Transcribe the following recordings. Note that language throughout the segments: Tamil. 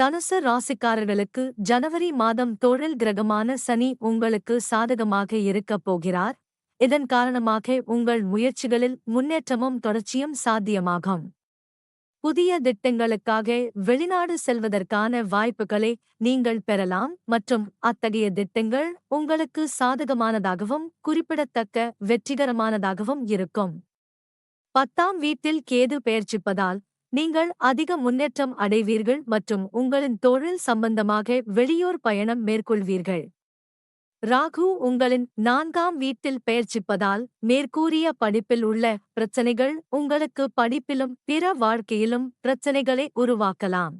தனுசு ராசிக்காரர்களுக்கு ஜனவரி மாதம் தொழில் கிரகமான சனி உங்களுக்கு சாதகமாக இருக்கப் போகிறார். இதன் காரணமாக உங்கள் முயற்சிகளில் முன்னேற்றமும் தொடர்ச்சியும் சாத்தியமாகும். புதிய திட்டங்களுக்காக வெளிநாடு செல்வதற்கான வாய்ப்புகளை நீங்கள் பெறலாம் மற்றும் அத்தகைய திட்டங்கள் உங்களுக்கு சாதகமானதாகவும் குறிப்பிடத்தக்க வெற்றிகரமானதாகவும் இருக்கும். பத்தாம் வீட்டில் கேது பெயர்ச்சிப்பதால் நீங்கள் அதிக முன்னேற்றம் அடைவீர்கள் மற்றும் உங்களின் தொழில் சம்பந்தமாக வெளியூர் பயணம் மேற்கொள்வீர்கள். ராகு உங்களின் நான்காம் வீட்டில் பெயர்ச்சிப்பதால் மேற்கூறிய படிப்பில் உள்ள பிரச்சனைகள் உங்களுக்கு படிப்பிலும் பிற வாழ்க்கையிலும் பிரச்சனைகளை உருவாக்கலாம்.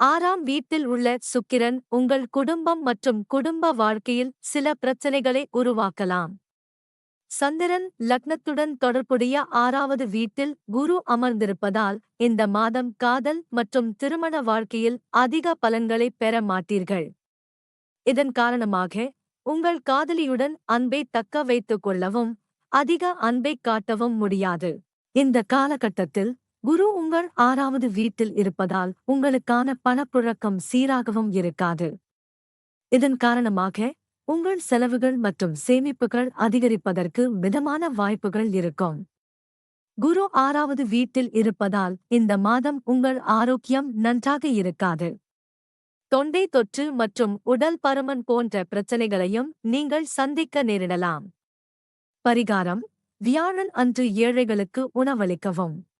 ஆறாம் வீட்டில் உள்ள சுக்கிரன் உங்கள் குடும்பம் மற்றும் குடும்ப வாழ்க்கையில் சில பிரச்சனைகளை உருவாக்கலாம். சந்திரன் லக்னத்துடன் தொடர்புடைய ஆறாவது வீட்டில் குரு அமர்ந்திருப்பதால் இந்த மாதம் காதல் மற்றும் திருமண வாழ்க்கையில் அதிக பலன்களை பெற மாட்டீர்கள். இதன் காரணமாக உங்கள் காதலியுடன் அன்பை தக்க வைத்துக் கொள்ளவும் அதிக அன்பை காட்டவும் முடியாது. இந்த காலகட்டத்தில் குரு உங்கள் ஆறாவது வீட்டில் இருப்பதால் உங்களுக்கான பணப்புழக்கம் சீராகவும் இருக்காது. இதன் காரணமாக உங்கள் செலவுகள் மற்றும் சேமிப்புகள் அதிகரிப்பதற்கு மிதமான வாய்ப்புகள் இருக்கும். குரு ஆறாவது வீட்டில் இருப்பதால் இந்த மாதம் உங்கள் ஆரோக்கியம் நன்றாக இருக்காது. தொண்டை தொற்று மற்றும் உடல் பருமன் போன்ற பிரச்சனைகளையும் நீங்கள் சந்திக்க நேரிடலாம். பரிகாரம் வியாழன் அன்று ஏழைகளுக்கு உணவளிக்கவும்.